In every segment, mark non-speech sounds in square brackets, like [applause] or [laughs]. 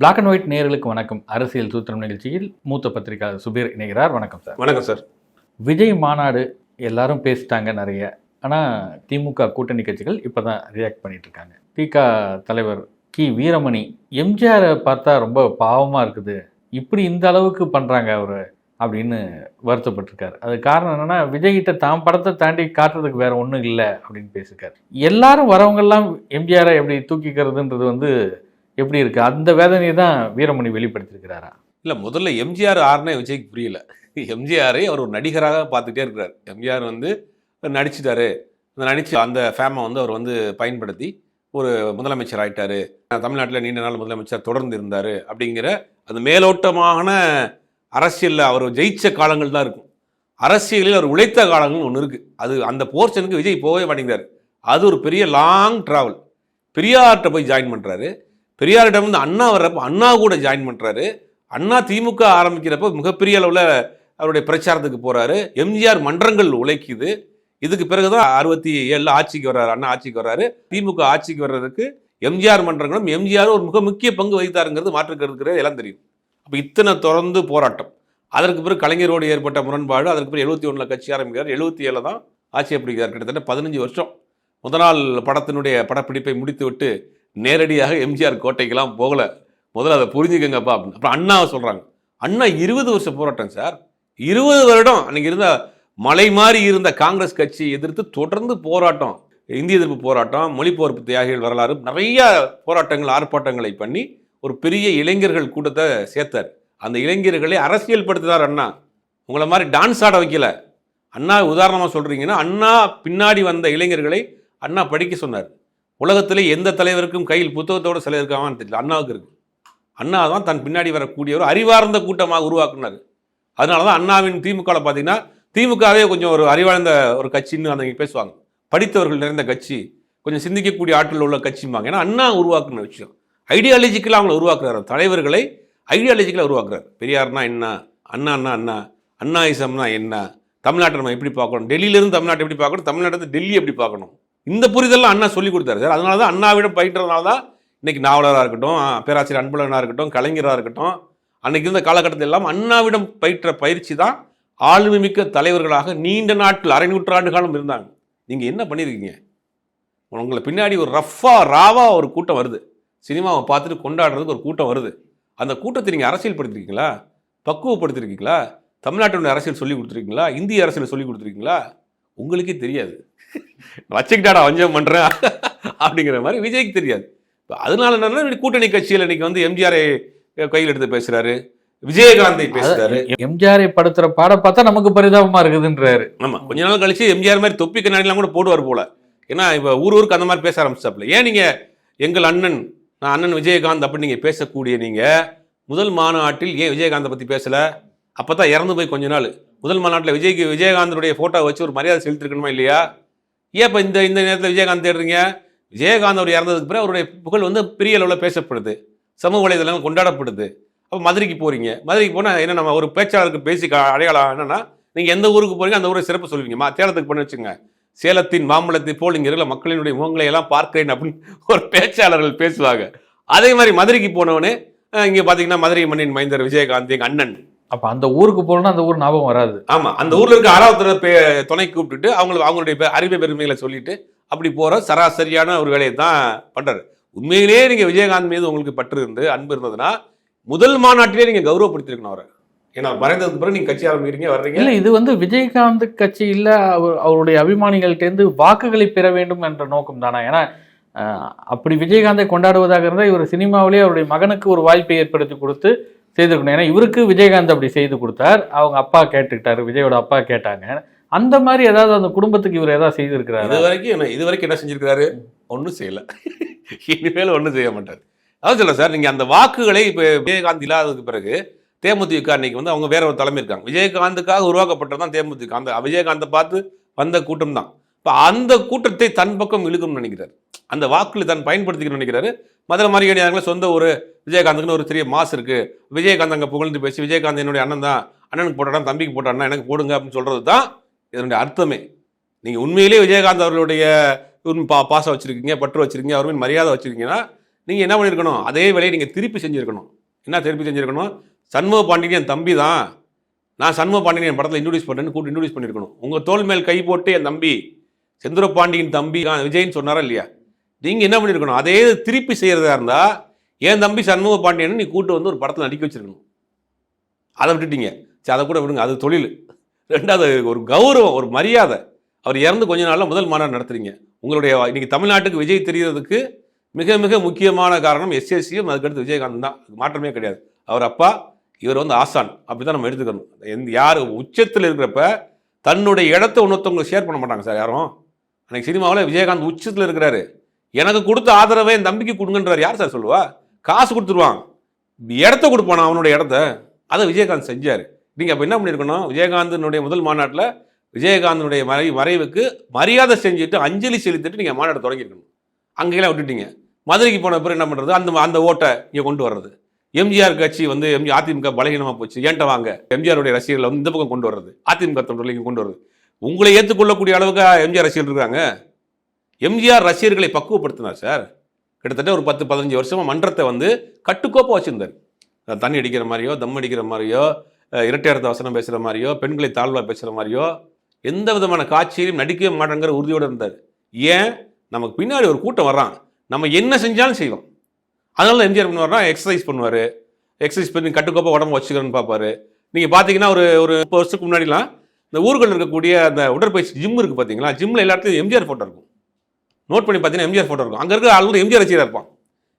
Black and white நேயர்களுக்கு வணக்கம். அரசியல் சூத்திரம் நிகழ்ச்சியில் மூத்த பத்திரிகையாளர் சுபீர் இணைகிறார். வணக்கம் சார். வணக்கம் சார். விஜய் மாநாடு எல்லாரும் பேசிட்டாங்க நிறைய. ஆனால் திமுக கூட்டணி கட்சிகள் இப்போ தான் ரியாக்ட் பண்ணிட்டு இருக்காங்க. திக தலைவர் கி. வீரமணி எம்ஜிஆரை பார்த்தா ரொம்ப பாவமாக இருக்குது. இப்படி இந்த அளவுக்கு பண்ணுறாங்க அவர் அப்படின்னு வருத்தப்பட்டிருக்காரு. அது காரணம் என்னன்னா விஜய்கிட்ட தான் படத்தை தாண்டி காட்டுறதுக்கு வேற ஒன்றும் இல்லை அப்படின்னு பேசியிருக்காரு எல்லாரும் வரவங்கெல்லாம் எம்ஜிஆரை எப்படி தூக்கிக்கிறதுன்றது வந்து எப்படி இருக்குது அந்த வேதனையை தான் வீரமணி வெளிப்படுத்தியிருக்கிறாரா? இல்லை முதல்ல எம்ஜிஆர் ஆறுனே விஜய்க்கு புரியல. எம்ஜிஆரை அவர் ஒரு நடிகராக பார்த்துட்டே இருக்கிறார். எம்ஜிஆர் வந்து நடிச்சிட்டாரு. அந்த நடிச்சு அந்த ஃபேமை வந்து அவர் வந்து பயன்படுத்தி ஒரு முதலமைச்சர் ஆயிட்டாரு. தமிழ்நாட்டில் நீண்ட நாள் முதலமைச்சர் தொடர்ந்து இருந்தார் அப்படிங்கிற அது மேலோட்டமான அரசியலில் அவர் ஜெயிச்ச காலங்கள் தான் இருக்கும். அரசியலில் அவர் உழைத்த காலங்கள் ஒன்று இருக்குது அது அந்த போர்ஷனுக்கு விஜய் போகவே மாட்டேங்கிறார். அது ஒரு பெரிய லாங் ட்ராவல் பெரியார்கிட்ட போய் ஜாயின் பண்ணுறாரு பெரியாரிடம் வந்து அண்ணா வர்றப்போ அண்ணா கூட ஜாயின் பண்ணுறாரு அண்ணா திமுக ஆரம்பிக்கிறப்போ மிகப்பெரிய அளவில் அவருடைய பிரச்சாரத்துக்கு போகிறாரு எம்ஜிஆர் மன்றங்கள் உழைக்குது. இதுக்கு பிறகு தான் அறுபத்தி ஏழில் ஆட்சிக்கு வர்றாரு அண்ணா ஆட்சிக்கு வர்றாரு. திமுக ஆட்சிக்கு வர்றதுக்கு எம்ஜிஆர் மன்றங்களும் எம்ஜிஆர் ஒரு மிக முக்கிய பங்கு வகித்தாருங்கிறது மாற்றுக்கிறது எல்லாம் தெரியும். அப்போ இத்தனை தொடர்ந்து போராட்டம். அதற்கு பிறகு கலைஞரோடு ஏற்பட்ட முரண்பாடு அதற்கு பிறகு எழுபத்தி ஒன்றில் கட்சி ஆரம்பிக்கிறார். எழுபத்தி ஏழில் தான் ஆட்சியை பிடிக்கிறார். கிட்டத்தட்ட பதினஞ்சு வருஷம். முதல் நாள் படத்தினுடைய படப்பிடிப்பை முடித்துவிட்டு நேரடியாக எம்ஜிஆர் கோட்டைக்கெல்லாம் போகலை. முதல்ல அதை புரிஞ்சுக்கங்கப்பா அப்படின்னு. அப்புறம் அண்ணாவை சொல்கிறாங்க அண்ணா இருபது வருஷம் போராட்டம் சார். இருபது வருடம் அன்னைக்கு இருந்த மலை மாறி இருந்த காங்கிரஸ் கட்சி எதிர்த்து தொடர்ந்து போராட்டம். இந்திய எதிர்ப்பு போராட்டம் மொழிபெயர்ப்பு தியாகிகள் வரலாறு நிறைய போராட்டங்கள் ஆர்ப்பாட்டங்களை பண்ணி ஒரு பெரிய இளைஞர்கள் கூட்டத்தை சேர்த்தார். அந்த இளைஞர்களை அரசியல் படுத்துதார் அண்ணா. உங்களை மாதிரி டான்ஸ் ஆட வைக்கல. அண்ணா உதாரணமாக சொல்கிறீங்கன்னா அண்ணா பின்னாடி வந்த இளைஞர்களை அண்ணா படிக்க சொன்னார். உலகத்திலே எந்த தலைவருக்கும் கையில் புத்தகத்தோடு சிலை இருக்காமான்னு தெரியல அண்ணாவுக்கு இருக்கு. அண்ணா தான் தன் பின்னாடி வரக்கூடிய ஒரு அறிவார்ந்த கூட்டமாக உருவாக்குனார். அதனால தான் அண்ணாவின் திமுகவில் பார்த்தீங்கன்னா திமுகவே கொஞ்சம் ஒரு அறிவார்ந்த ஒரு கட்சின்னு அந்த பேசுவாங்க. படித்தவர்கள் நிறைந்த கட்சி கொஞ்சம் சிந்திக்கக்கூடிய ஆற்றல் உள்ள கட்சிம்பாங்க. ஏன்னா அண்ணா உருவாக்குன விஷயம். ஐடியாலஜிக்கலாக அவங்கள உருவாக்குறாரு. தலைவர்களை ஐடியாலஜிக்கலாக உருவாக்குறாரு. பெரியார்னா என்ன? அண்ணா அண்ணா அண்ணா அண்ணாயிசம்னா என்ன? தமிழ்நாட்டை நம்ம எப்படி பார்க்கணும்? டெல்லியிலேருந்து தமிழ்நாட்டை எப்படி பார்க்கணும்? தமிழ்நாட்டில் டெல்லி எப்படி பார்க்கணும்? இந்த புரிதல்லாம் அண்ணா சொல்லி கொடுத்தாரு சார். அதனால தான் அண்ணாவிடம் பயின்றதுனால தான் இன்னைக்கு நாவலராக இருக்கட்டும் பேராசிரியர் அன்பழகனாக இருக்கட்டும் கலைஞராக இருக்கட்டும் அன்னைக்கு இருந்த காலகட்டத்தில் எல்லாம் அண்ணாவிடம் பயிற்ற பயிற்சி தான் ஆளுமை மிக்க தலைவர்களாக நீண்ட நாட்கள் அரை நூற்றாண்டு காலம் இருந்தாங்க. நீங்கள் என்ன பண்ணியிருக்கீங்க உங்களை பின்னாடி ஒரு ரஃப்பாக ராவாக ஒரு கூட்டம் வருது. சினிமாவை பார்த்துட்டு கொண்டாடுறதுக்கு ஒரு கூட்டம் வருது. அந்த கூட்டத்தை நீங்கள் அரசியல் படுத்திருக்கீங்களா பக்குவப்படுத்திருக்கீங்களா? தமிழ்நாட்டினுடைய அரசியல் சொல்லி கொடுத்துருக்கீங்களா? இந்திய அரசியல் சொல்லி கொடுத்துருக்கீங்களா? உங்களுக்கே தெரியாது. வச்சுக்கிட்டாடா வஞ்சம் பண்ணுறேன் அப்படிங்கிற மாதிரி விஜய்க்கு தெரியாது. அதனால என்னன்னா கூட்டணி கட்சியில் இன்னைக்கு வந்து எம்ஜிஆரை கையில் எடுத்து பேசுறாரு விஜயகாந்தை பேசுறாரு. எம்ஜிஆரை படுத்துற பாட பார்த்தா நமக்கு பரிதாபமா இருக்குதுன்றாரு. ஆமா கொஞ்ச நாள் கழிச்சு எம்ஜிஆர் மாதிரி தொப்பி கண்ணாடிலாம் கூட போடுவார் போல. ஏன்னா இப்போ ஊர் ஊருக்கு அந்த மாதிரி பேச ஆரம்பிச்சாப்ல ஏன் நீங்க எங்கள் அண்ணன் நான் அண்ணன் விஜயகாந்த் அப்படி நீங்க பேசக்கூடிய நீங்க முதல் மாநாட்டில் ஏன் விஜயகாந்தை பத்தி பேசல? அப்பதான் இறந்து போய் கொஞ்ச நாள். முதல் மாநாட்டில் விஜய்க்கு விஜயகாந்தனுடைய போட்டோ வச்சு ஒரு மரியாதை செலுத்திருக்கணுமா இல்லையா? ஏன் இப்போ இந்த இந்த நேரத்தில் விஜயகாந்த் தேடுறீங்க? விஜயகாந்த் அவர் இறந்ததுக்கு பிறகு அவருடைய புகழ் வந்து பெரிய அளவில் பேசப்படுது. சமூக வலைதளங்கள் கொண்டாடப்படுது. அப்போ மதுரைக்கு போகிறீங்க மதுரைக்கு போனால் என்ன நம்ம ஒரு பேச்சாளருக்கு பேசி அடையாளம் என்னன்னா நீங்கள் எந்த ஊருக்கு போகிறீங்க அந்த ஊரை சிறப்பு சொல்லுவீங்க. மா சேலத்துக்கு பண்ணி வச்சுங்க சேலத்தின் மாம்பழத்தை போல் இங்கே இருக்கிற மக்களினுடைய முகங்களை எல்லாம் பார்க்கிறேன் அப்படின்னு ஒரு பேச்சாளர்கள் பேசுவாங்க. அதே மாதிரி மதுரைக்கு போனவனே இங்கே பார்த்தீங்கன்னா மதுரை மண்ணின் மைந்தர் விஜயகாந்த் எங்கள் அண்ணன். அப்ப அந்த ஊருக்கு போகணும்னா அந்த ஊர் ஞாபகம் வராது. ஆமா அந்த ஊர்ல இருக்க ஆறாவது துணை கூப்பிட்டுட்டு அவங்களுக்கு அவங்களுடைய அறிவை பெருமைகளை சொல்லிட்டு அப்படி போற சராசரியான ஒரு வேலையை தான் பண்றாரு. உண்மையிலேயே நீங்க விஜயகாந்த் மீது உங்களுக்கு பற்று இருந்து அன்பு இருந்ததுன்னா முதல் மாநாட்டிலே நீங்க கௌரவப்படுத்திருக்கணும் அவரை. ஏன்னா மறைந்ததுக்கு பிறகு நீங்க கட்சி ஆரம்பிக்கிறீங்க வர்றீங்க. இல்ல இது வந்து விஜயகாந்த் கட்சி இல்ல அவர் அவருடைய அபிமானிகள்கிட்டேருந்து வாக்குகளை பெற வேண்டும் என்ற நோக்கம் தானா? ஏன்னா அப்படி விஜயகாந்தை கொண்டாடுவதாக இருந்தால் இவர் சினிமாவிலே அவருடைய மகனுக்கு ஒரு வாய்ப்பை ஏற்படுத்தி கொடுத்து செய்திருக்கணும். ஏன்னா இவருக்கு விஜயகாந்த் அப்படி செய்து கொடுத்தார். அவங்க அப்பா கேட்டுக்கிட்டாரு. விஜயோட அப்பா கேட்டாங்க. அந்த மாதிரி ஏதாவது அந்த குடும்பத்துக்கு இவர் ஏதாவது செய்திருக்கிறாரு? இது வரைக்கும் என்ன இது வரைக்கும் என்ன செஞ்சிருக்கிறாரு? ஒன்றும் செய்யலை. இனிமேல் ஒன்றும் செய்ய மாட்டார். அதான் சொல்ல சார் நீங்கள் அந்த வாக்குகளை இப்போ விஜயகாந்த் இல்லாததுக்கு பிறகு தேமுதிக அன்னைக்கு வந்து அவங்க வேற ஒரு தலைமை இருக்காங்க. விஜயகாந்துக்காக உருவாக்கப்பட்டது தான் தேமுதிக. அந்த விஜயகாந்தை பார்த்து வந்த கூட்டம் தான். இப்போ அந்த கூட்டத்தை தன் பக்கம் இழுக்கணும்னு நினைக்கிறார். அந்த வாக்குகளை தான் பயன்படுத்திக்கணும்னு நினைக்கிறாரு. மதுரை மாதிரியான சொந்த ஒரு விஜயகாந்துக்குன்னு ஒரு பெரிய மாஸ் இருக்குது விஜயகாந்த் அங்கே புகழ்ந்து பேசி விஜயகாந்த் என்னுடைய அண்ணன் தான். அண்ணனுக்கு போட்டான் தம்பிக்கு போட்டான்னா எனக்கு போடுங்க அப்படின்னு சொல்கிறது தான் இதனுடைய அர்த்தமே. நீங்கள் உண்மையிலேயே விஜயகாந்த் அவர்களுடைய பா பாசம் வச்சுருக்கீங்க பற்று வச்சுருக்கீங்க அவர் மீது மரியாதை வச்சுருக்கீங்கன்னா நீங்கள் என்ன பண்ணியிருக்கணும்? அதே வேலையை நீங்கள் திருப்பி செஞ்சுருக்கணும். என்ன திருப்பி செஞ்சுருக்கணும்? சண்முக பாண்டியன் என் தம்பி தான். நான் சண்முக பாண்டியன் என் படத்தில் இன்ட்ரடியூஸ் பண்ணுறேன்னு கூட்டு இன்ட்ரடியூஸ் பண்ணியிருக்கணும். உங்கள் தோல் மேல் கை போட்டு என் தம்பி செந்திர பாண்டியன் தம்பி விஜய்னு சொன்னாரா இல்லையா? நீங்கள் என்ன பண்ணியிருக்கணும்? அதே திருப்பி செய்கிறதா இருந்தால் என் தம்பி சண்முக பாண்டியன் நீ கூட்டு வந்து ஒரு படத்தில் நடிக்க வச்சிருக்கணும்? அதை விட்டுட்டீங்க. சரி அதை கூட விடுங்க. அது தொழில். ரெண்டாவது ஒரு கௌரவம் ஒரு மரியாதை. அவர் இறந்து கொஞ்ச நாளில் முதல் மாநாடு நடத்துறீங்க. உங்களுடைய இன்னைக்கு தமிழ்நாட்டுக்கு விஜய் தெரிகிறதுக்கு மிக மிக முக்கியமான காரணம் எஸ்எஸ்சியும் அதுக்கடுத்து விஜயகாந்த் தான். மாற்றமே கிடையாது. அவர் அப்பா இவர் வந்து ஆசான். அப்படி தான் நம்ம எடுத்துக்கணும். எந்த யார் உச்சத்தில் இருக்கிறப்ப தன்னுடைய இடத்த இன்னொருத்தவங்களுக்கு ஷேர் பண்ண மாட்டாங்க சார் யாரும். அன்னைக்கு சினிமாவில் விஜயகாந்த் உச்சத்தில் இருக்கிறாரு. எனக்கு கொடுத்த ஆதரவை என் தம்பிக்கு கொடுங்கன்றார் யார் சார் சொல்லுவா? காசு கொடுத்துருவான் இடத்த கொடுப்பானா அவனுடைய இடத்த. அதை விஜயகாந்த் செஞ்சார். நீங்கள் அப்போ என்ன பண்ணியிருக்கணும் விஜயகாந்தனுடைய முதல் மாநாட்டில் விஜயகாந்தனுடைய மறை மறைவுக்கு மரியாதை செஞ்சுட்டு அஞ்சலி செலுத்திட்டு நீங்கள் மாநாட்டை தொடங்கியிருக்கணும் அங்கேயெல்லாம் விட்டுட்டீங்க. மதுரைக்கு போன பிறகு என்ன பண்ணுறது அந்த அந்த ஓட்டை இங்கே கொண்டு வர்றது. எம்ஜிஆர் கட்சி வந்து எம்ஜி அதிமுக பலகீனமாக போச்சு. ஏன்ட்ட வாங்க? எம்ஜிஆருடைய ரசிகர்களை வந்து இந்த பக்கம் கொண்டு வர்றது. அதிமுக தொண்டர்களை இங்கே கொண்டு வருது உங்களை ஏற்றுக்கொள்ளக்கூடிய அளவுக்கு எம்ஜிஆர் ரசிகர்கள் இருக்காங்க. எம்ஜிஆர் ரசிகர்களை பக்குவப்படுத்தினார் சார். கிட்டத்தட்ட ஒரு பத்து பதினஞ்சு வருஷமா மன்றத்தை வந்து கட்டுக்கோப்பாக வச்சுருந்தார். தண்ணி அடிக்கிற மாதிரியோ தம் அடிக்கிற மாதிரியோ அஹ் இரட்டை வசனம் பேசுகிற மாதிரியோ பெண்களை தாழ்வாக பேசுகிற மாதிரியோ எந்த விதமான காட்சியிலும் நடிக்க மாட்டேங்கிற உறுதியோடு இருந்தார். ஏன்? நமக்கு பின்னாடி ஒரு கூட்டம் வர்றான். நம்ம என்ன செஞ்சாலும் செய்வோம் அதனால எம்ஜிஆர் பண்ணுவார்னா எக்ஸசைஸ் பண்ணுவார். எக்ஸசைஸ் பண்ணி கட்டுக்கோப்பாக உடம்பு வச்சுக்கிறேன்னு பார்ப்பாரு. நீங்கள் பார்த்தீங்கன்னா ஒரு ஒரு முப்பது வருஷத்துக்கு முன்னாடிலாம் இந்த ஊர்களில் இருக்கக்கூடிய அந்த உடற்பயிற்சி ஜிம் இருக்குது பார்த்தீங்களா ஜிம்மில் எல்லாத்துலையும் எம்ஜிஆர் ஃபோட்டோ இருக்கும். நோட் பண்ணி பார்த்தீங்கன்னா எம்ஜிஆர் ஃபோட்டோ இருக்கும். அங்கே இருக்கிற ஆளுநர் எம்ஜிஆர் ரசிகராக இருப்பான்.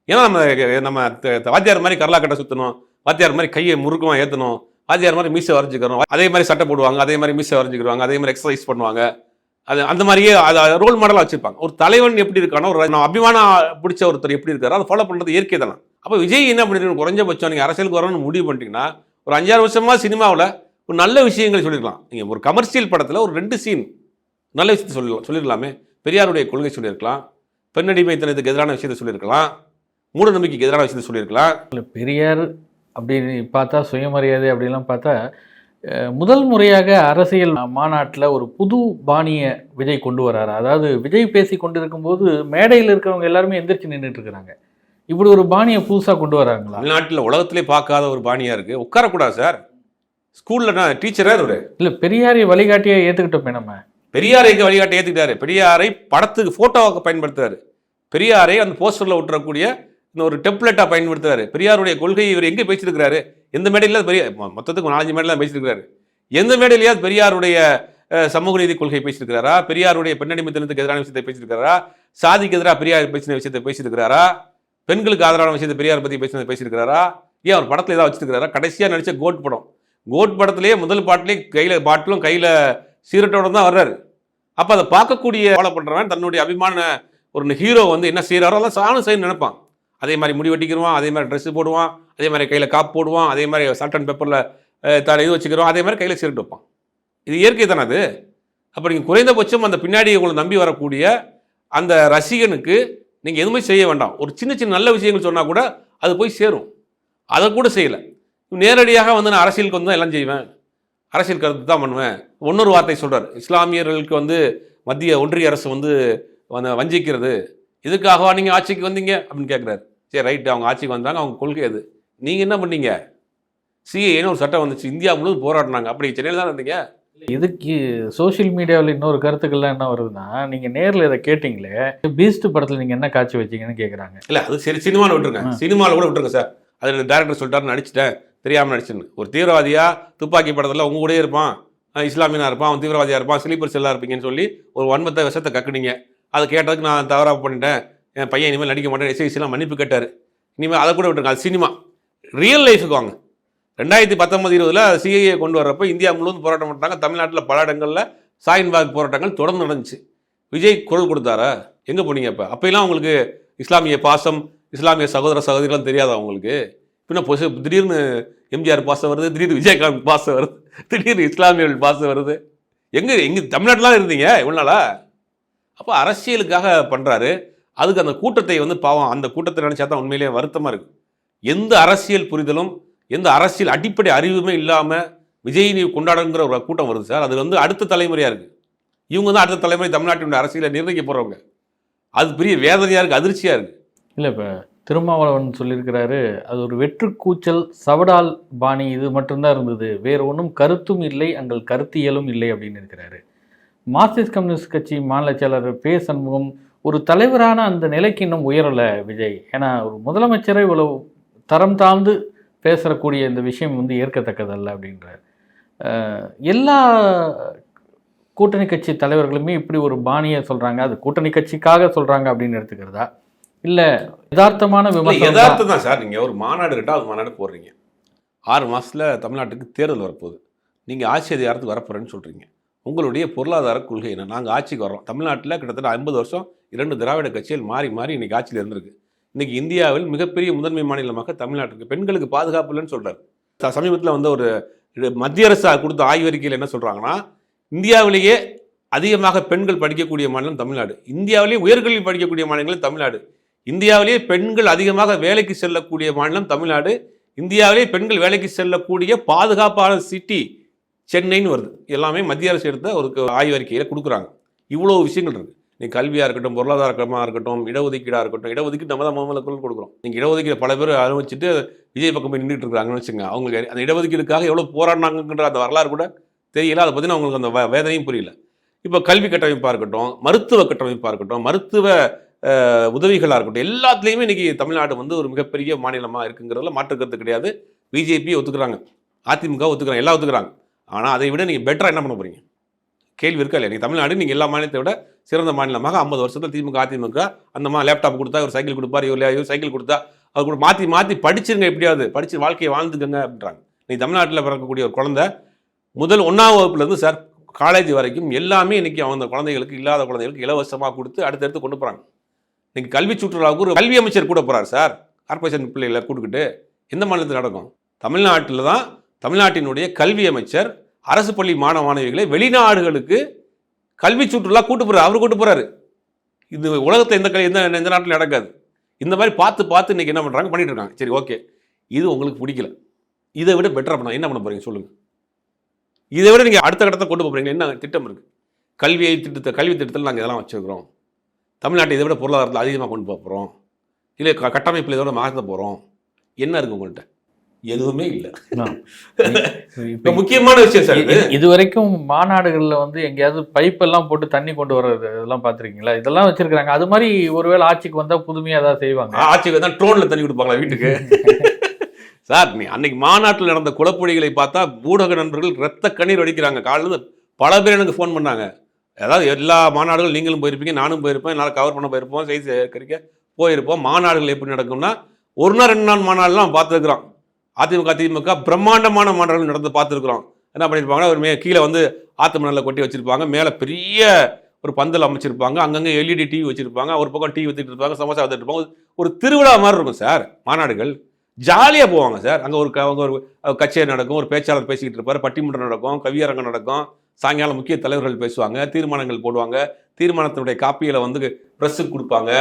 ஏன்னா நம்ம நம்ம வாத்தியார் மாதிரி கரலா கட்டை சுற்றணும் வாத்தியார் மாதிரி கையை முறுக்கமாக ஏற்றணும் வாத்தியார் மாதிரி மீசை வரைஞ்சிக்கிறோம் அதே மாதிரி சட்டை போடுவாங்க அதே மாதிரி மீசை வரைஞ்சிக்கிடுவாங்க அதே மாதிரி எக்ஸசைஸ் பண்ணுவாங்க. அது அந்த மாதிரியே அதை ரோல் மாடலாக வச்சுருப்பாங்க. ஒரு தலைவன் எப்படி இருக்கானோ ஒரு அபிமானம் பிடிச்ச ஒருத்தர் எப்படி இருக்காரோ அதை ஃபாலோ பண்ணுறது இயற்கை தானே. அப்போ விஜய் என்ன பண்ணிருக்கணும் குறைஞ்சபட்சம் நீங்கள் அரசியலுக்கு வரணும்னு முடிவு பண்ணிட்டீங்கன்னா ஒரு அஞ்சாறு வருஷமாக சினிமாவில் ஒரு நல்ல விஷயங்கள் சொல்லியிருக்கலாம் நீங்கள் ஒரு கமர்ஷியல் படத்தில் ஒரு ரெண்டு சீன் நல்ல விஷயத்தை சொல்லலாம் சொல்லிடலாமே பெரியாருடைய கொள்கை சொல்லியிருக்கலாம் பெண்ணடிமைத்தனத்துக்கு எதிரான விஷயத்தை சொல்லியிருக்கலாம் மூட நம்பிக்கைக்கு எதிரான விஷயத்தை சொல்லியிருக்கலாம். இல்ல, பெரியார் அப்படின்னு பார்த்தா சுயமரியாதை அப்படிலாம் பார்த்தா முதல் முறையாக அரசியல் மாநாட்டில் ஒரு புது பாணியை விஜய் கொண்டு வராரு. அதாவது விஜய் பேசி கொண்டு இருக்கும்போது மேடையில் இருக்கிறவங்க எல்லாருமே எந்திரிச்சு நின்றுட்டு இருக்கிறாங்க. இப்படி ஒரு பாணியை புதுசாக கொண்டு வராங்களா? தமிழ்நாட்டில் உலகத்திலே பார்க்காத ஒரு பாணியாக இருக்குது உட்காரக்கூடாது சார். ஸ்கூலில் நான் டீச்சரே ஒரு இல்லை பெரியாரை வழிகாட்டியா ஏற்றுக்கிட்டோமே நம்ம. பெரியாரை எங்கே வழிகாட்டி ஏற்றுக்கிட்டாரு பெரியாரை படத்துக்கு ஃபோட்டோவாக பயன்படுத்துறாரு. பெரியாரை அந்த போஸ்டரில் விட்டுறக்கூடிய இந்த ஒரு டெப்லெட்டாக பயன்படுத்துறாரு. பெரியாருடைய கொள்கையை இவர் எங்கே பேசியிருக்கிறாரு? எந்த மேடையில் பெரிய மொத்தத்துக்கு நாலஞ்சு மேடையில் பேசியிருக்கிறாரு. எந்த மேடையிலேயாவது பெரியாருடைய சமூக நீதி கொள்கை பேசியிருக்கிறாரா? பெரியாருடைய பெண்ணடிமைத்தனத்துக்கு எதிரான விஷயத்தை பேசியிருக்கிறாரா? சாதிக்கு எதிராக பெரியார் பேசின விஷயத்தை பேசியிருக்கிறாரா? பெண்களுக்கு ஆதரவான விஷயத்தை பெரியார் பற்றி பேசினதை பேசியிருக்கிறாரா? ஏன் அவர் படத்தில் ஏதாவது வச்சிருக்கிறாரா? கடைசியாக நடித்த கோட் படம். கோட் படத்திலேயே முதல் பாட்டிலே கையில் பாட்டிலும் கையில் சீரட்டோட தான் வர்றாரு. அப்போ அதை பார்க்கக்கூடிய ஃபாலோ பண்ணுறவன் தன்னுடைய அபிமான ஒரு ஹீரோ வந்து என்ன செய்கிறாரோ அதெல்லாம் சாணம் செய்யணும்னு நினைப்பான். அதே மாதிரி முடி வெட்டிக்கிடுவான் அதே மாதிரி ட்ரெஸ் போடுவான் அதே மாதிரி கையில் காப்பு போடுவான் அதே மாதிரி சால்ட் அண்ட் பேப்பரில் தலை இது வச்சுக்கிறோம் அதே மாதிரி கையில் சீரட்டு வைப்பான். இது இயற்கை தானே அது? அப்போ நீங்கள் குறைந்தபட்சம் அந்த பின்னாடி உங்களை நம்பி வரக்கூடிய அந்த ரசிகனுக்கு நீங்கள் எதுவுமே செய்ய வேண்டாம். ஒரு சின்ன சின்ன நல்ல விஷயங்கள் சொன்னால் கூட அது போய் சேரும். அதை கூட செய்யலை. நேரடியாக வந்து நான் அரசியலுக்கு வந்து தான் எல்லாம் செய்வேன். அரசியல் கருத்து தான் பண்ணுவேன். இன்னொரு வார்த்தை சொல்றார். இஸ்லாமியர்களுக்கு வந்து மத்திய ஒன்றிய அரசு வந்து வஞ்சிக்கிறது. இதுக்காகவா நீங்கள் ஆட்சிக்கு வந்தீங்க? அப்படின்னு கேட்குறாரு சரி ரைட் அவங்க ஆட்சிக்கு வந்தாங்க. அவங்க கொள்கை அது. நீங்கள் என்ன பண்ணீங்க? சிஏன்னு ஒரு சட்டம் வந்துச்சு. இந்தியா முழுவதும் போராடினாங்க. அப்படி சென்னையில் தான் இருந்தீங்க? இதுக்கு சோஷியல் மீடியாவில் இன்னொரு கருத்துக்கள்லாம் என்ன வருதுன்னா நீங்கள் நேரில் இதை கேட்டிங்களே பீஸ்ட் படத்தில் நீங்கள் என்ன காட்சி வச்சீங்கன்னு கேட்குறாங்க இல்லை அது சரி சினிமாவில் விட்டுருங்க. சினிமாவில் கூட விட்டுருங்க சார் அதில் டேரக்டர் சொல்லிட்டாரு நடிச்சிட்டேன். தெரியாமல் நடிச்சுன்னு ஒரு தீவிரவாதியாக துப்பாக்கி படத்தில் உங்க கூடயே இருப்பான். இஸ்லாமியனாக இருப்பான் அவன் தீவிரவாதியாக இருப்பான் ஸ்லீப்பர் செல்லாக இருப்பீங்கன்னு சொல்லி ஒரு ஒன்பத்தை விஷத்தை கக்குனீங்க. அதை கேட்டதுக்கு நான் தவறாக பண்ணிட்டேன். என் பையன் இனிமேல் நடிக்க மாட்டேன் எஸ்ஐசிலாம் மன்னிப்பு கேட்டார். இனிமேல் அதை கூட விட்டுருங்க அது சினிமா. ரியல் லைஃபுக்கு வாங்க. ரெண்டாயிரத்தி பத்தொம்பது இருபதில் சிஐஏ கொண்டு வரப்போ இந்தியா முழுவதும் போராட்டம் பண்ணுறாங்க தமிழ்நாட்டில் பல இடங்களில் சாயின்பாக் போராட்டங்கள் தொடர்ந்து நடந்துச்சு. விஜய் குரல் கொடுத்தாரா? எங்கே போனீங்க அப்போ? அப்போலாம் உங்களுக்கு இஸ்லாமிய பாசம் இஸ்லாமிய சகோதர சகோதரிலாம் தெரியாதா உங்களுக்கு? பின்ன பொசு திடீர்னு எம்ஜிஆர் பாசம் வருது திடீர்னு விஜயகாந்த் பாசம் வருது திடீர்னு இஸ்லாமியர்கள் பாசம் வருது. எங்கே எங்கே தமிழ்நாட்டிலாம் இருந்தீங்க இவ்வளோ நாளா? அப்போ அரசியலுக்காக பண்ணுறாரு அதுக்கு அந்த கூட்டத்தை வந்து பாவம் அந்த கூட்டத்தை நினச்சா தான் உண்மையிலேயே வருத்தமாக இருக்குது எந்த அரசியல் புரிதலும் எந்த அரசியல் அடிப்படை அறிவுமே இல்லாமல் விஜய் நீ கொண்டாடுங்கிற ஒரு கூட்டம் வருது சார். அது வந்து அடுத்த தலைமுறையாக இருக்குது இவங்க தான் அடுத்த தலைமுறை தமிழ்நாட்டினுடைய அரசியலை நிர்ணயிக்க போகிறவங்க அது பெரிய வேதனையாக இருக்குது அதிர்ச்சியாக இருக்குது இல்லை இப்போ திருமாவளவன் சொல்லியிருக்கிறாரு அது ஒரு வெற்று கூச்சல் சவடால் பாணி இது மட்டும்தான் இருந்தது. வேறு ஒன்றும் கருத்தும் இல்லை அங்கள் கருத்தியலும் இல்லை அப்படின்னு இருக்கிறாரு. மார்க்சிஸ்ட் கம்யூனிஸ்ட் கட்சி மாநில செயலர் பே சண்முகம் ஒரு தலைவரான அந்த நிலைக்கு இன்னும் உயரலை விஜய். ஏன்னா ஒரு முதலமைச்சரை இவ்வளவு தரம் தாழ்ந்து பேசக்கூடிய இந்த விஷயம் வந்து ஏற்கத்தக்கதல்ல அப்படின்றார். எல்லா கூட்டணி கட்சி தலைவர்களுமே இப்படி ஒரு பாணியை சொல்கிறாங்க அது கூட்டணி கட்சிக்காக சொல்கிறாங்க அப்படின்னு எடுத்துக்கிறதா? இல்ல யதார்த்தமான விமர்சனம். யதார்த்தம் தான் சார். நீங்கள் ஒரு மாநாடு ரெண்டாவது மாநாடு போடுறீங்க. ஆறு மாசத்துல தமிழ்நாட்டுக்கு தேர்தல் வரப்போகுது. நீங்கள் ஆட்சி அதிகாரத்துக்கு வரப்போறேன்னு சொல்கிறீங்க உங்களுடைய பொருளாதார கொள்கை என்ன? நாங்கள் ஆட்சிக்கு வரோம் தமிழ்நாட்டில் கிட்டத்தட்ட ஐம்பது வருஷம் இரண்டு திராவிட கட்சிகள் மாறி மாறி இன்னைக்கு ஆட்சியில் இருந்திருக்கு. இன்னைக்கு இந்தியாவில் மிகப்பெரிய முதன்மை மாநிலமாக தமிழ்நாட்டுக்கு பெண்களுக்கு பாதுகாப்பு இல்லைன்னு சொல்கிறார் சமீபத்தில் வந்து ஒரு மத்திய அரசு கொடுத்த ஆய்வறிக்கையில் என்ன சொல்கிறாங்கன்னா இந்தியாவிலேயே அதிகமாக பெண்கள் படிக்கக்கூடிய மாநிலம் தமிழ்நாடு. இந்தியாவிலேயே உயர்கல்வி படிக்கக்கூடிய மாநிலங்கள் தமிழ்நாடு. இந்தியாவிலேயே பெண்கள் அதிகமாக வேலைக்கு செல்லக்கூடிய மாநிலம் தமிழ்நாடு. இந்தியாவிலேயே பெண்கள் வேலைக்கு செல்லக்கூடிய பாதுகாப்பான சிட்டி சென்னைன்னு வருது. எல்லாமே மத்திய அரசு எடுத்த ஒரு ஆய்வறிக்கையில் கொடுக்குறாங்க. இவ்வளோ விஷயங்கள் இருக்குது நீ கல்வியாக இருக்கட்டும் பொருளாதாரமாக இருக்கட்டும் இடஒதுக்கீடாக இருக்கட்டும் இடஒதுக்கீடு நம்ம தான் முதல்ல குரல் கொடுக்குறோம். நீங்கள் இடஒதுக்கீடு பல பேர் அனுபவிச்சுட்டு விஜய் பக்கம் போய் நின்றுட்டு இருக்காங்கன்னு வச்சுங்க அவங்களுக்கு அந்த இடஒதுக்கீடுக்காக எவ்வளோ போராடினாங்கன்ற அந்த வரலாறு கூட தெரியல. அதை பற்றின அவங்களுக்கு அந்த வேதனையும் புரியல. இப்போ கல்வி கட்டமைப்பாக இருக்கட்டும் மருத்துவ கட்டமைப்பாக இருக்கட்டும் மருத்துவ உதவிகளாக இருக்கட்டும். எல்லாத்துலேயுமே இன்றைக்கி தமிழ்நாடு வந்து ஒரு மிகப்பெரிய மாநிலமாக இருக்குங்கிறதுல மாற்று கிடையாது. பிஜேபி ஒத்துக்கிறாங்க. அதிமுக ஒத்துக்கிறாங்க. எல்லாம் ஒத்துக்கிறாங்க. ஆனால் அதை விட நீங்கள் பெட்டராக என்ன பண்ண போகிறீங்க கேள்வி இருக்கா இல்லையா? நீங்கள் தமிழ்நாடு நீங்கள் எல்லா மாநிலத்தை விட சிறந்த மாநிலமாக ஐம்பது வருஷத்தில் திமுக அதிமுக அந்த மாதிரி லேப்டாப் கொடுத்தா ஒரு சைக்கிள் கொடுப்பார் இவர் இவர் சைக்கிள் கொடுத்தா அவர் கூட மாற்றி மாற்றி படிச்சிருங்க எப்படியாவது. படிச்சு வாழ்க்கையை வாழ்ந்துக்கங்க அப்படின்றாங்க. நீ தமிழ்நாட்டில் பிறக்கக்கூடிய ஒரு குழந்தை முதல் ஒன்றாம் வகுப்புலேருந்து சார் காலேஜ் வரைக்கும் எல்லாமே இன்றைக்கி அவங்க குழந்தைகளுக்கு இல்லாத குழந்தைகளுக்கு இலவசமாக கொடுத்து அடுத்தடுத்து கொண்டு போகிறாங்க இன்னைக்கு கல்வி சுற்றுலாவுக்கு ஒரு கல்வி அமைச்சர் கூட போகிறார் சார். கார்பரேஷன் பிள்ளைகளை கூட்டுக்கிட்டு எந்த மாநிலத்தில் நடக்கும்? தமிழ்நாட்டில் தான் தமிழ்நாட்டினுடைய கல்வி அமைச்சர் அரசு பள்ளி மாணவ மாணவிகளை வெளிநாடுகளுக்கு கல்வி சுற்றுலா கூட்டு போகிறார் அவர் கூட்டு போகிறாரு இது உலகத்தில் எந்த கல்வி எந்த எந்த நாட்டில் நடக்காது. இந்த மாதிரி பார்த்து பார்த்து இன்றைக்கி என்ன பண்ணுறாங்க பண்ணிகிட்டு இருக்காங்க. சரி ஓகே. இது உங்களுக்கு பிடிக்கல. இதை விட பெட்டராக பண்ண என்ன பண்ண போகிறீங்க சொல்லுங்கள் இதை விட நீங்கள் அடுத்த கட்டத்தை கொண்டு போகிறீங்க என்ன திட்டம் இருக்குது கல்வியை திட்டத்தை கல்வி திட்டத்தில் நாங்கள் இதெல்லாம் வச்சுருக்குறோம். தமிழ்நாட்டை இதை விட பொருளாதாரத்தில் அதிகமாக கொண்டு போக போகிறோம் இல்லை க- கட்டமைப்பில் இதோட மாற்ற போகிறோம் என்ன இருக்கு உங்கள்கிட்ட எதுவுமே இல்லை. [laughs] இப்ப முக்கியமான விஷயம் சார் இது. வரைக்கும் மாநாடுகள்ல வந்து எங்கேயாவது பைப் எல்லாம் போட்டு தண்ணி கொண்டு வர்றது இதெல்லாம் பாத்திருக்கீங்களா இதெல்லாம் வச்சிருக்காங்க அது மாதிரி ஒருவேளை ஆட்சிக்கு வந்தா புதுமையா ஏதாவது செய்வாங்க? ஆட்சிக்கு தான் ட்ரோன்ல தண்ணி கொடுப்பாங்களா வீட்டுக்கு? [laughs] சார் நீ அன்னைக்கு மாநாட்டில் நடந்த குலப்பொடிகளை பார்த்தா ஊடக நண்பர்கள் ரத்த கண்ணீர் வடிக்கிறாங்க. காலையில பல பேர் எனக்கு ஃபோன் பண்ணாங்க. அதாவது எல்லா மாநாடுகளும் நீங்களும் போயிருப்பீங்க நானும் போயிருப்பேன் என்னால் கவர் பண்ண போயிருப்போம் செய்தி சேகரிக்க போயிருப்போம். மாநாடுகள் எப்படி நடக்கும்னா ஒரு நாள் ரெண்டு நாள் மாநாடுலாம் பார்த்துருக்குறோம் அதிமுக திமுக பிரம்மாண்டமான மாநாடுகள் நடந்து பார்த்துருக்குறோம் என்ன பண்ணியிருப்பாங்கன்னா ஒரு மே கீழே வந்து ஆத்து மணலில் கொட்டி வச்சுருப்பாங்க. மேலே பெரிய ஒரு பந்தல் அமைச்சிருப்பாங்க. அங்கங்கே எல்இடி டிவி வச்சுருப்பாங்க. ஒரு பக்கம் டிவி வச்சுட்டு இருப்பாங்க சமோசா வந்துட்டு இருப்பாங்க. ஒரு திருவிழா மாதிரி இருக்கும் சார் மாநாடுகள். ஜாலியாக போவாங்க சார். அங்கே ஒரு க- ஒரு கச்சேரி நடக்கும் ஒரு பேச்சாளர் பேசிக்கிட்டு இருப்பார். பட்டிமன்றம் நடக்கும் கவியரங்கம் நடக்கும். சாயங்காலம் முக்கிய தலைவர்கள் பேசுவாங்க தீர்மானங்கள் போடுவாங்க தீர்மானத்தினுடைய காப்பிகளை வந்து ப்ரெஸ்ஸுக்கு கொடுப்பாங்க.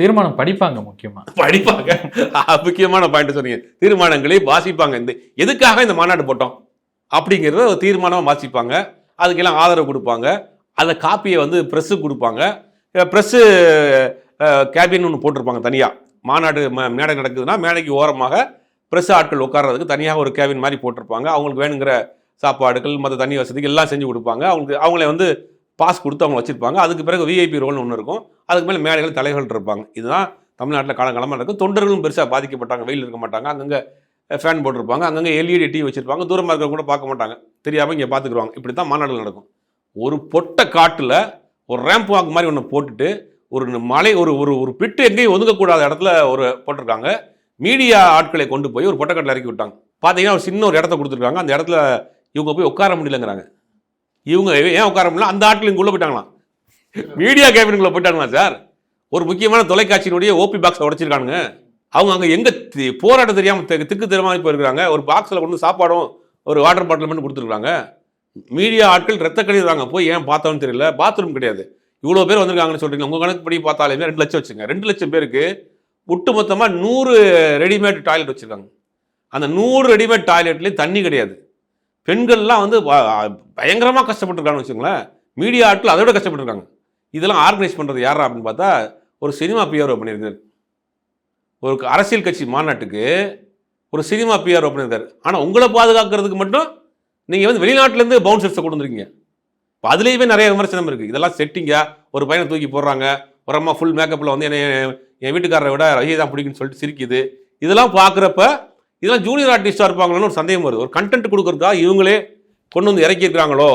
தீர்மானம் படிப்பாங்க முக்கியமா. படிப்பாங்க. முக்கியமான பாயிண்ட் சொன்னீங்க. தீர்மானங்களை வாசிப்பாங்க. இந்த எதுக்காக இந்த மாநாடு போட்டோம்? அப்படிங்கிறத ஒரு தீர்மானமாக வாசிப்பாங்க. அதுக்கெல்லாம் ஆதரவு கொடுப்பாங்க. அந்த காப்பியை வந்து ப்ரெஸ்ஸுக்கு கொடுப்பாங்க. ப்ரெஸ்ஸு கேபின் ஒன்று போட்டிருப்பாங்க தனியாக மாநாடு மேடை நடக்குதுன்னா மேடைக்கு ஓரமாக ப்ரெஸ் ஆட்கள் உட்கார்றதுக்கு தனியாக ஒரு கேபின் மாதிரி போட்டிருப்பாங்க. அவங்களுக்கு வேணுங்கிற சாப்பாடுகள் மற்ற தண்ணி வசதிகள் எல்லாம் செஞ்சு கொடுப்பாங்க. அவங்களுக்கு அவங்கள வந்து பாஸ் கொடுத்து அவங்க வச்சுருப்பாங்க. அதுக்கு பிறகு விஐபி ரோல்னு ஒன்று இருக்கும். அதுக்கு மேலே மேடைகள் தலைகள் இருப்பாங்க. இதுதான் தமிழ்நாட்டில் காலங்காலமாக இருக்கும் தொண்டர்களும் பெருசாக பாதிக்கப்பட்டாங்க. வெயில் இருக்க மாட்டாங்க. அங்கங்கே ஃபேன் போட்டிருப்பாங்க. அங்கங்கே எல்இடி டிவி வச்சுருப்பாங்க. தூரமாக இருக்கிறவங்க கூட பார்க்க மாட்டாங்க. தெரியாமல் இங்கே பார்த்துக்குருவாங்க. இப்படி தான் மாநாடுகள் நடக்கும். ஒரு பொட்டை காட்டில் ஒரு ரேம்ப் வாக் மாதிரி ஒன்று போட்டுட்டு ஒரு மலை ஒரு ஒரு ஒரு பிட்டு எங்கேயும் ஒதுங்கக்கூடாத இடத்துல ஒரு போட்டிருக்காங்க. மீடியா ஆட்களை கொண்டு போய் ஒரு பொட்டைக்காட்டில் இறக்கி விட்டாங்க. பார்த்தீங்கன்னா ஒரு சின்ன ஒரு இடத்த கொடுத்துருக்காங்க. அந்த இடத்துல இவங்க போய் உட்கார முடியலங்கிறாங்க. இவங்க ஏன் உட்கார முடியல? அந்த ஆட்கள் இங்கே போயிட்டாங்களாம். மீடியா கேபினுக்குள்ளே போயிட்டாங்களா சார்? ஒரு முக்கியமான தொலைக்காட்சியினுடைய ஓபி பாக்ஸை உடச்சிருக்கானுங்க. அவங்க அங்கே எங்கே போராட்ட தெரியாமல் திக்கு தெரியாமல் போயிருக்காங்க ஒரு பாக்ஸில் கொண்டு சாப்பாடும் ஒரு வாட்டர் பாட்டில் மட்டும் கொடுத்துருக்காங்க மீடியா ஆட்கள் ரத்த கழிவுறாங்க போய் ஏன் பார்த்தோன்னு தெரியல. பாத்ரூம் கிடையாது. இவ்வளோ பேர் வந்திருக்காங்கன்னு சொல்கிறீங்க உங்கள் கணக்குப்படி பார்த்தாலுமே ரெண்டு லட்சம் வச்சுங்க. ரெண்டு லட்சம் பேருக்கு ஒட்டு மொத்தமாக நூறு ரெடிமேட் டாய்லெட் வச்சுருக்காங்க. அந்த நூறு ரெடிமேட் டாய்லெட்லேயும் தண்ணி கிடையாது. பெண்கள்லாம் வந்து பயங்கரமாக கஷ்டப்பட்டுருக்காங்கன்னு வச்சுங்களேன் மீடியா ஆட்கள் அதை விட கஷ்டப்பட்டுருக்காங்க. இதெல்லாம் ஆர்கனைஸ் பண்ணுறது யாரா அப்படின்னு பார்த்தா ஒரு சினிமா பிஆர்ஓ பண்ணியிருந்தார். ஒரு அரசியல் கட்சி மாநாட்டுக்கு ஒரு சினிமா பிஆர்ஓ பண்ணியிருந்தார். ஆனால் உங்களை பாதுகாக்கிறதுக்கு மட்டும் நீங்கள் வந்து வெளிநாட்டிலேருந்து பவுன்சர்ஸை கொண்டு வந்துருக்கீங்க. இப்போ அதுலேயுமே நிறைய விமர்சனம் இருக்குது இதெல்லாம் செட்டிங்கா ஒரு பையனை தூக்கி போடுறாங்க. ஒரு அம்மா ஃபுல் மேக்கப்பில் வந்து என்னை என் வீட்டுக்காரரை விட ரஜினி தான் பிடிக்குன்னு சொல்லிட்டு சிரிக்குது. இதெல்லாம் பார்க்குறப்ப இதெல்லாம் ஜூனியர் ஆர்டிஸ்டாக இருப்பாங்களோன்னு ஒரு சந்தேகம் வருது. ஒரு கண்டென்ட் கொடுக்குறதா இவங்களே கொண்டு வந்து இறக்கியிருக்கிறாங்களோ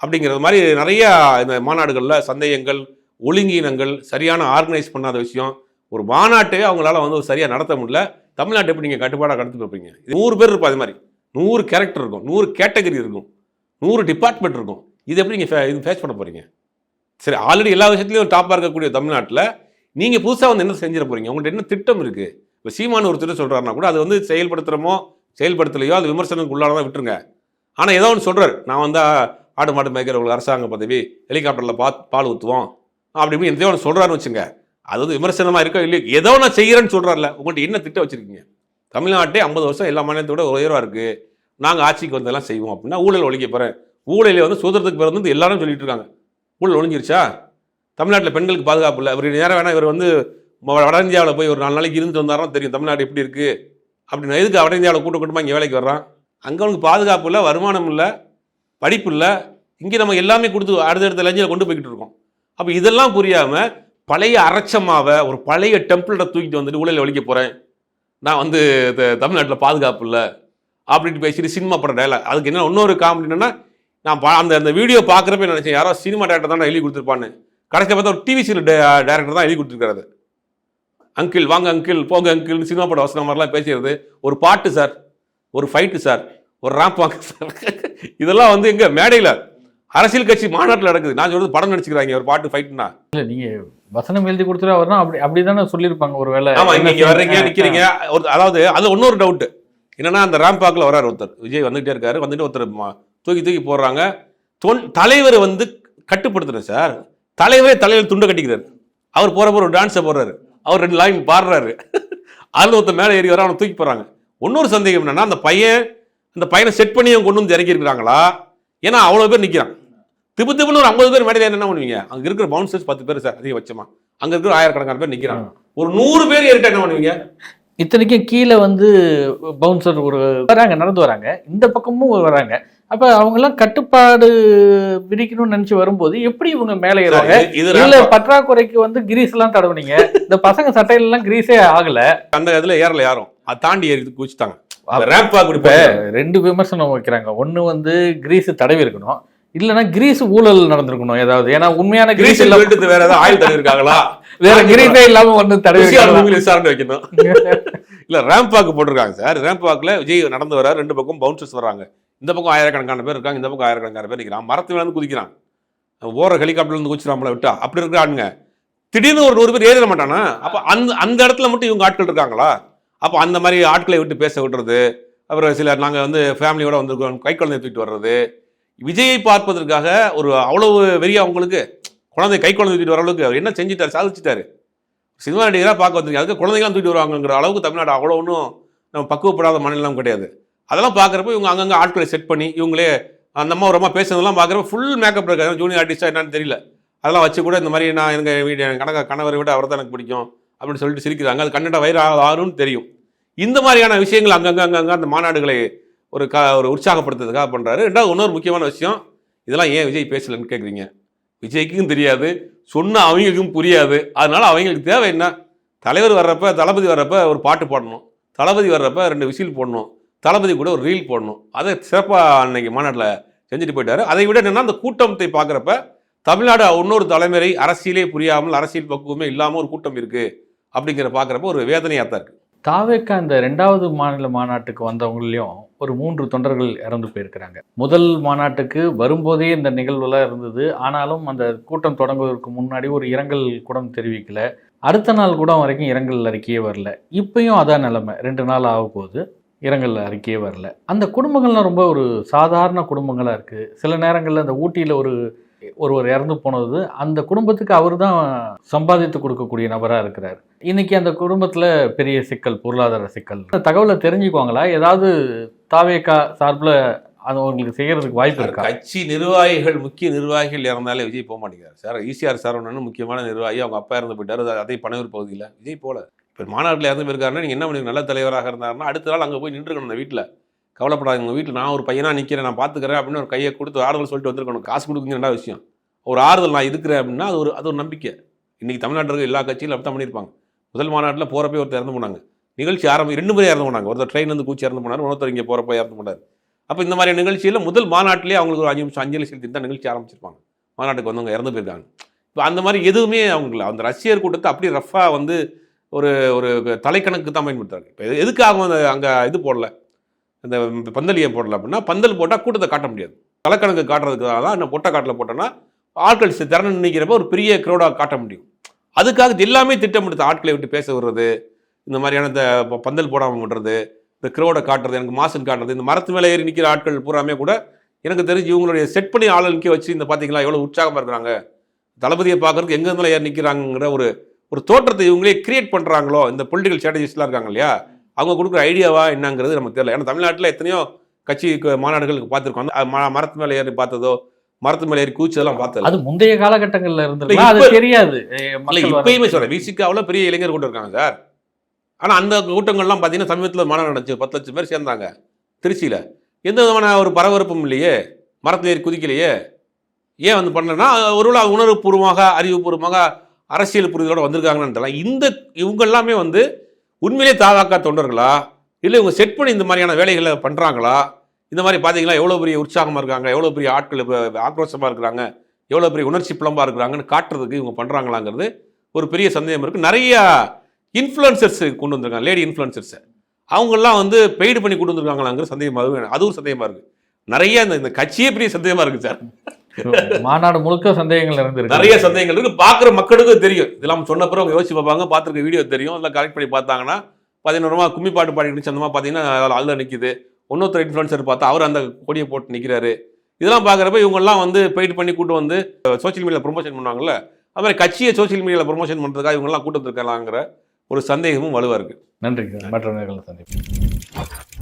அப்படிங்கிறது மாதிரி நிறைய இந்த மாநாடுகளில் சந்தேகங்கள் ஒழுங்கீனங்கள் சரியான ஆர்கனைஸ் பண்ணாத விஷயம் ஒரு மாநாட்டை அவங்களால வந்து ஒரு சரியாக நடத்த முடியல. தமிழ்நாட்டை எப்படி நீங்கள் கட்டுப்பாடாக கடத்திட்டு இருப்பீங்க? இது நூறு பேர் இருப்போம் அது மாதிரி. நூறு கேரக்டர் இருக்கும். நூறு கேட்டகரி இருக்கும். நூறு டிபார்ட்மெண்ட் இருக்கும். இது எப்படி நீங்கள் இது ஃபேஸ் பண்ண போகிறீங்க சரி ஆல்ரெடி எல்லா விஷயத்துலையும் டாப்பாக இருக்கக்கூடிய தமிழ்நாட்டில் நீங்கள் புதுசாக வந்து என்ன செஞ்சிட போகிறீங்க உங்கள்கிட்ட என்ன திட்டம் இருக்குது இப்போ சீமான் ஒரு திட்டம் சொல்கிறாருன்னா கூட அது வந்து செயல்படுத்துகிறோமோ செயல்படுத்தலையோ அது விமர்சனத்துக்கு உள்ளானதான் விட்டுருங்க. ஆனால் ஏதோ ஒன்று சொல்கிறார் நான் வந்து ஆடு மாடு மேய்க்கிறவங்களுக்கு அரசாங்க பதவி ஹெலிகாப்டரில் பா பால் ஊற்றுவோம் அப்படி இப்படி எதையோ ஒன்று சொல்கிறாருன்னு வச்சுங்க. அது வந்து விமர்சனமாக இருக்கோ இல்லையோ ஏதோ நான் செய்கிறேன்னு சொல்கிறார்ல உங்கள்கிட்ட என்ன திட்டம் வச்சுருக்கீங்க? தமிழ்நாட்டே ஐம்பது வருஷம் எல்லா மாநிலத்தோட உயர்வாக இருக்குது நாங்கள் ஆட்சிக்கு வந்தெல்லாம் செய்வோம் அப்படின்னா ஊழல் ஒழிக்க போகிறேன் ஊழலில் வந்து சுதந்திரத்துக்கு பிறகு வந்து எல்லாரும் சொல்லிட்டு இருக்காங்க. ஊழல் ஒழிஞ்சிருச்சா? தமிழ்நாட்டில் பெண்களுக்கு பாதுகாப்பு இல்லை. இவர் நேரம் வேணால் இவர் வந்து வட இந்தியாவில் போய் ஒரு நாலு நாளைக்கு இருந்துட்டு வந்தாரோ தெரியும் தமிழ்நாடு எப்படி இருக்குது அப்படின்னு எதுக்கு வட இந்தியாவில் கூட்டம் கூட்டமாக இங்கே வேலைக்கு வர்றான்? அங்கே அவனுக்கு பாதுகாப்பு இல்லை வருமானம் இல்லை படிப்பு இல்லை இங்கே நம்ம எல்லாமே கொடுத்து அடுத்தடுத்த லஞ்சில் கொண்டு போய்கிட்டு இருக்கோம். அப்போ இதெல்லாம் புரியாமல் பழைய அரைச்சமாவை ஒரு பழைய டெம்பிளை தூக்கிட்டு வந்துட்டு ஊழல் ஒழிக்க போகிறேன் நான் வந்து தமிழ்நாட்டில் பாதுகாப்பு இல்லை அப்படின்ட்டு பேசிட்டு சினிமா படம் டயலாக் அதுக்கு என்ன இன்னொரு காமெடி என்னென்னா நான் பா- அந்த அந்த வீடியோ பார்க்குறப்ப நினச்சேன் யாரோ சினிமா டேரக்டர் தான் எழுதி கொடுத்துருப்பான்னு. கடைசியில் பார்த்தா ஒரு டிவி சீரியல் டேரக்டர் தான் எழுதி கொடுத்துருக்காரு அங்கிள் வாங்க அங்கிள் போங்க அங்கிள் சினிமா படம் வசனம் மாதிரிலாம் பேசுறது ஒரு பாட்டு சார். ஒரு ஃபைட்டு சார். ஒரு ரேம்ப் வாங்க சார். [laughs] இதெல்லாம் வந்து எங்க? மேடையில். அரசியல் கட்சி மாநாட்டில் நடக்குது. நான் சொல்றது படம் நடிச்சுக்கிறாங்க. ஒரு பாட்டு ஃபைட்டுனா இல்லை நீங்கள் வசனம் எழுதி கொடுத்துட்டு அவர்னா அப்படி அப்படி தானே சொல்லியிருப்பாங்க. ஒரு வேலை ஆமா இங்க இங்க வர்றீங்க நிக்கிறீங்க. ஒரு அதாவது அது இன்னொரு டவுட் என்னன்னா அந்த ரேம்பாக்ல வராரு ஒருத்தர். விஜய் வந்துகிட்டே இருக்காரு. வந்துட்டு ஒருத்தர் தூக்கி தூக்கி போடுறாங்க. தொன் தலைவர் வந்து கட்டுப்படுத்துறேன் சார். தலைவரே தலைவர் துண்டை கட்டிக்கிறாரு. அவர் போற ஒரு டான்ஸை போடுறாரு. அவர் ரெண்டு லைன் பாடுறாரு. அதில் ஒருத்தர் மேலே ஏறி வர அவனை தூக்கி போறாங்க இன்னொரு சந்தேகம் என்னன்னா அந்த பையன் அந்த பையனை செட் பண்ணி அவங்க கொண்டு வந்து இறக்கி இருக்கிறாங்களா ஏன்னா அவ்வளோ பேர் நிற்கிறான் திப்பு திப்புன்னு ஒரு ஐம்பது பேர் மேடையில் என்ன பண்ணுவீங்க? அங்கே இருக்கிற பவுன்சர்ஸ் பத்து பேர் சார் அதிகபட்சமா. அங்கே இருக்கிற ஆயிரக்கணக்கான பேர் நிற்கிறாங்க ஒரு நூறு பேர் ஏறிட்டா என்ன பண்ணுவீங்க? இத்தனைக்கும் கீழே வந்து பவுன்சர் ஒரு வராங்க நடந்து வராங்க. இந்த பக்கமும் வராங்க. அப்ப அவங்க எல்லாம் கட்டுப்பாடு விதிக்கணும்னு நினைச்சு வரும்போது எப்படி இவங்க மேலே ஏறுவாங்க? இது- இது இல்ல ramp. பற்றாக்குறைக்கு வந்து கிரீஸ் எல்லாம் தடவுனீங்க. இந்த பசங்க சட்டையில எல்லாம் கிரீஸே ஆகல. அந்த இதுல ஏறல யாரும். அதை தாண்டி ஏறி குதிச்சுட்டாங்க ரெண்டு விமர்சனம் வைக்கிறாங்க. ஒண்ணு வந்து கிரீஸ் தடவி இருக்கணும். இல்லைன்னா கிரீஸ் ஊழல் நடந்திருக்கணும் ஏதாவது. ஏன்னா உண்மையான கிரீஸ் சொல்லிட்டு வேற ஏதாவது ஆயில் தடவி இருக்காங்களா? வேற கிரீஸே இல்லாம வந்து தடவி விசாரணை வைக்கணும். [laughs] இல்ல ரேம்பாக்கு போட்டிருக்காங்க சார். ரேம்பாக்ல விஜய் நடந்து வர ரெண்டு பக்கம் பவுன்சர்ஸ் வராங்க இந்த பக்கம் ஆயிரக்கணக்கான பேர் இருக்காங்க இந்த பக்கம் ஆயிரக்கணக்கான பேர் இருக்கிறான் மரத்து மேலேருந்து குதிக்கிறான் ஓர ஹெலிகாப்டர்லேருந்து குதிச்சிடாமல விட்டா. அப்படி இருக்கிற ஆளுங்க. திடீர்னு ஒரு நூறு பேர் ஏறிட மாட்டானா? அப்போ அந்த அந்த இடத்துல மட்டும் இவங்க ஆட்கள் இருக்காங்களா? அப்போ அந்த மாதிரி ஆட்களை விட்டு பேச விடுறது அப்புறம் சில நாங்கள் வந்து ஃபேமிலியோட வந்திருக்கோம் கை குழந்தை தூக்கிட்டு வர்றது. விஜயை பார்ப்பதற்காக ஒரு அவ்வளவு வெறியா உங்களுக்கு குழந்தை கை குழந்தை தூக்கிட்டு வர அளவுக்கு அவர் என்ன செஞ்சுட்டார் சாதிச்சிட்டாரு. சினிமா நடிகராக பார்க்க வந்திருக்கீங்க. அதுக்கு குழந்தைங்களாம் தூக்கிட்டு வருவாங்கங்கிற அளவுக்கு தமிழ்நாடு அவ்வளோ ஒன்றும் நம்ம பக்குவப்படாத மாநிலம் கிடையாது. அதெல்லாம் பார்க்குறப்ப இவங்க அங்கங்கே ஆட்களை செட் பண்ணி இவங்களே அந்த அம்மா ஒரு அம்மா பேசுனதெல்லாம் பார்க்குறப்ப ஃபுல் மேக்கப் இருக்காது ஜூனியர் ஆர்டிஸ்டாக என்னன்னு தெரியல. அதெல்லாம் வச்சு கூட இந்த மாதிரி நான் எங்கள் வீடு என் கணக்க கணவரை விட அவர் தான் எனக்கு பிடிக்கும் அப்படின்னு சொல்லிட்டு சிரிக்கிறாங்க. அது கன்னட வயிறு ஆறுன்னு தெரியும். இந்த மாதிரியான விஷயங்கள் அங்கங்கே அங்கங்கே அந்த மாநாடுகளை ஒரு க ஒரு உற்சாகப்படுத்துறதுக்காக பண்ணுறாரு ரெண்டாவது இன்னொரு முக்கியமான விஷயம் இதெல்லாம் ஏன் விஜய் பேசலன்னு கேட்குறீங்க விஜய்க்கும் தெரியாது சொன்ன அவங்களுக்கும் புரியாது. அதனால் அவங்களுக்கு தேவை என்ன? தலைவர் வர்றப்ப தளபதி வர்றப்ப ஒரு பாட்டு பாடணும். தளபதி வர்றப்ப ரெண்டு விசில் போடணும். தளபதி கூட ஒரு ரீல் போடணும். அதை சிறப்பாக அன்னைக்கு மாநாட்டில் செஞ்சுட்டு போயிட்டாரு. அதை விட என்னென்னா அந்த கூட்டத்தை பார்க்குறப்ப தமிழ்நாடு இன்னொரு தலைமுறை அரசியலே புரியாமல் அரசியல் பக்குவமே இல்லாமல் ஒரு கூட்டம் இருக்குது அப்படிங்கிற பார்க்குறப்ப ஒரு வேதனையாக தான் இருக்குது தாவேக்கா இந்த ரெண்டாவது மாநில மாநாட்டுக்கு வந்தவங்களையும் ஒரு மூன்று தொண்டர்கள் இறந்து போயிருக்கிறாங்க. முதல் மாநாட்டுக்கு வரும்போதே இந்த நிகழ்வுலாம் இருந்தது. ஆனாலும் அந்த கூட்டம் தொடங்குவதற்கு முன்னாடி ஒரு இரங்கல் கூட தெரிவிக்கல. அடுத்த நாள் கூட வரைக்கும் இரங்கல் அறிக்கையே வரல. இப்பயும் அதான் நிலைமை. ரெண்டு நாள் ஆக போகுது இரங்கல் அறிக்கையே வரல. அந்த குடும்பங்கள்லாம் ரொம்ப ஒரு சாதாரண குடும்பங்களாக இருக்குது சில நேரங்களில் அந்த ஊட்டியில் ஒரு ஒருவர் இறந்து போனது அந்த குடும்பத்துக்கு அவர் தான் சம்பாதித்து கொடுக்கக்கூடிய நபராக இருக்கிறார். இன்னைக்கு அந்த குடும்பத்தில் பெரிய சிக்கல் பொருளாதார சிக்கல். தகவலை தெரிஞ்சுக்குவாங்களா? ஏதாவது தாவேக்கா சார்பில் அது அவங்களுக்கு செய்யறதுக்கு வாய்ப்பு இருக்கா? கட்சி நிர்வாகிகள் முக்கிய நிர்வாகிகள் இறந்தாலே விஜய் போக மாட்டேங்கிறார். சார் ஈசிஆர் சரவணன் முக்கியமான நிர்வாகி அவங்க அப்பா இறந்து போயிட்டாரு அது அதே பனையூர் பகுதியில். விஜய் போல இப்போ மாநாட்டில் இறந்து போயிருக்காருன்னா நீங்கள் என்ன பண்ணி நல்ல தலைவராக இருந்தாருன்னா அடுத்த நாள் அங்கே போய் நின்றுக்கணும் அந்த வீட்டில் கவலைப்படாதீங்க. உங்கள் வீட்டில் நான் ஒரு பையனாக நிற்கிறேன் நான் பார்த்துக்கிறேன் அப்படின்னு ஒரு கையை கொடுத்து ஆறுதல் சொல்லிட்டு வந்திருக்கணும். காசு கொடுக்குங்க ரெண்டாவது விஷயம். ஒரு ஆறுதல் நான் இருக்கிறேன் அப்படின்னா அது ஒரு அது ஒரு நம்பிக்கை. இன்றைக்கி தமிழ்நாட்டில் இருக்க எல்லா கட்சியிலும் அப்படி தான் பண்ணியிருப்பாங்க. முதல் மாநாட்டில் போகிறப்ப ஒருத்தர் இறந்து போனாங்க. நிகழ்ச்சி ஆரம்பி ரெண்டு பேரும் இறந்து போனாங்க. ஒருத்தர் ட்ரெயின் வந்து கூச்சி இறந்து போனார் ஒருத்தர் இங்கே போகிறப்ப இறந்து போனார். அப்போ இந்த மாதிரி நிகழ்ச்சியில் முதல் மாநாட்டிலே அவங்களுக்கு ஒரு அஞ்சு நிமிஷம் அஞ்சலி செலுத்தி தான் நிகழ்ச்சி ஆரம்பிச்சிருப்பாங்க. மாநாட்டுக்கு வந்தவங்க இறந்து போயிருக்காங்க. இப்போ அந்த மாதிரி எதுவுமே அவங்கள அந்த ரஷ்யர் கூட்டத்தை அப்படியே ரஃபாக வந்து ஒரு ஒரு தலைக்கணக்கு தான் பயன்படுத்துறாங்க. இப்போ எதுக்காக அந்த அங்கே இது போடல. இந்த பந்தலியை போடல அப்படின்னா பந்தல் போட்டால் கூட்டத்தை காட்ட முடியாது. தலைக்கணக்கு காட்டுறதுக்காக தான் என்ன பொட்டை காட்டில் போட்டோன்னா ஆட்கள் திறன் திறன்னு ஒரு பெரிய க்ரௌடாக காட்ட முடியும். அதுக்காக இது எல்லாமே திட்டமிடுத்த ஆட்களை விட்டு பேச விடுறது இந்த மாதிரியான இந்த பந்தல் போடாமல் விடுறது இந்த க்ரௌடை காட்டுறது எனக்கு மாசன் காட்டுறது இந்த மரத்து மேலே ஏறி நிற்கிற ஆட்கள் பூராமே கூட எனக்கு தெரிஞ்சு இவங்களுடைய செட் பண்ணி ஆளல் வச்சு இந்த பார்த்தீங்களா எவ்வளோ உற்சாகமாக இருக்கிறாங்க. தளபதியை பார்க்கறதுக்கு எங்கே இருந்தாலும் ஏறி நிற்கிறாங்கிற ஒரு ஒரு தோற்றத்தை இவங்களே கிரியேட் பண்ணுறாங்களோ இந்த பொலிட்டிக்கல் ஸ்ட்ராட்டஜிஸ்ட்லாம் இருக்காங்க இல்லையா அவங்க கொடுக்குற ஐடியாவா என்னங்கிறது நமக்கு தெரியல. ஏன்னா தமிழ்நாட்டில் எத்தனையோ கட்சி மாநாடுகளுக்கு பார்த்துருக்கோம். மரத்து மேலே ஏறி பார்த்ததோ மரத்து மேலே ஏறி கூச்சதெல்லாம் பார்த்தது அது முந்தைய காலகட்டங்கள்ல இருந்திருக்கலாம் அது தெரியாது. இப்பயுமே சொல்றேன். விசிகாவில் பெரிய இளைஞர் கூட்டம் இருக்காங்க சார். ஆனா அந்த கூட்டங்கள்லாம் பார்த்தீங்கன்னா சமீபத்தில் மாநாடு நடந்துச்சு. பத்து லட்சம் பேர் சேர்ந்தாங்க திருச்சியில. எந்த விதமான ஒரு பரபரப்பும் இல்லையே மரத்துல ஏறி குதிக்கலையே. ஏன் வந்து பண்ணலன்னா ஒருவேளை உணர்வுபூர்வமாக அறிவுபூர்வமாக அரசியல் புரிதலோடு வந்திருக்காங்கன்னு தெரியல இந்த இவங்க எல்லாமே வந்து உண்மையிலே தாதாக்கா தொண்டர்களா? இல்லை இவங்க செட் பண்ணி இந்த மாதிரியான வேலைகளை பண்ணுறாங்களா இந்த மாதிரி பார்த்தீங்களா எவ்வளோ பெரிய உற்சாகமாக இருக்காங்க எவ்வளோ பெரிய ஆட்கள் ஆக்ரோஷமாக இருக்கிறாங்க எவ்வளோ பெரிய உணர்ச்சி புலம்பா இருக்கிறாங்கன்னு காட்டுறதுக்கு இவங்க பண்ணுறாங்களாங்கிறது ஒரு பெரிய சந்தேகம் இருக்குது நிறைய இன்ஃப்ளூயன்சர்ஸ் கொண்டு வந்திருக்காங்க லேடி இன்ஃப்ளூயன்சர்ஸை அவங்கெல்லாம் வந்து பெய்டு பண்ணி கொண்டு வந்திருக்காங்களாங்கிற சந்தேகமாக அது ஒரு சந்தேகமாக இருக்குது நிறைய இந்த இந்த கட்சியே பெரிய சந்தேகமாக இருக்குது சார். மாநாடு முழுக்க சந்தேகங்கள் இருந்திருக்கு நிறைய சந்தேகங்கள் இருக்கு. பார்க்குற மக்களுக்கும் தெரியும். இதெல்லாம் சொன்ன பிறகு யோசிச்சு பார்ப்பாங்க பார்த்துருக்க வீடியோ தெரியும். இல்லை கரெக்ட் பண்ணி பார்த்தாங்கன்னா பதினோருமா கும்மி பாட்டு பாடிட்டு அந்த மாதிரி பார்த்தீங்கன்னா அதில் நிற்கிது இன்னொருத்தர் இன்ஃப்ளூயன்சர் பார்த்தா அவர் அந்த கொடியை போட்டு நிற்கிறாரு இதெல்லாம் பார்க்குறப்ப இவங்கெல்லாம் வந்து பெய்ட் பண்ணி கூட்டு வந்து சோஷியல் மீடியாவில் ப்ரொமோஷன் பண்ணுவாங்கல்ல அது மாதிரி கட்சியை சோஷியல் மீடியாவில் ப்ரொமோஷன் பண்ணுறதுக்காக இவங்கெல்லாம் கூட்டு வந்திருக்கலாங்கிற ஒரு சந்தேகமும் வலுவாக இருக்குது நன்றி மற்ற நேர்களை சந்திப்போம்.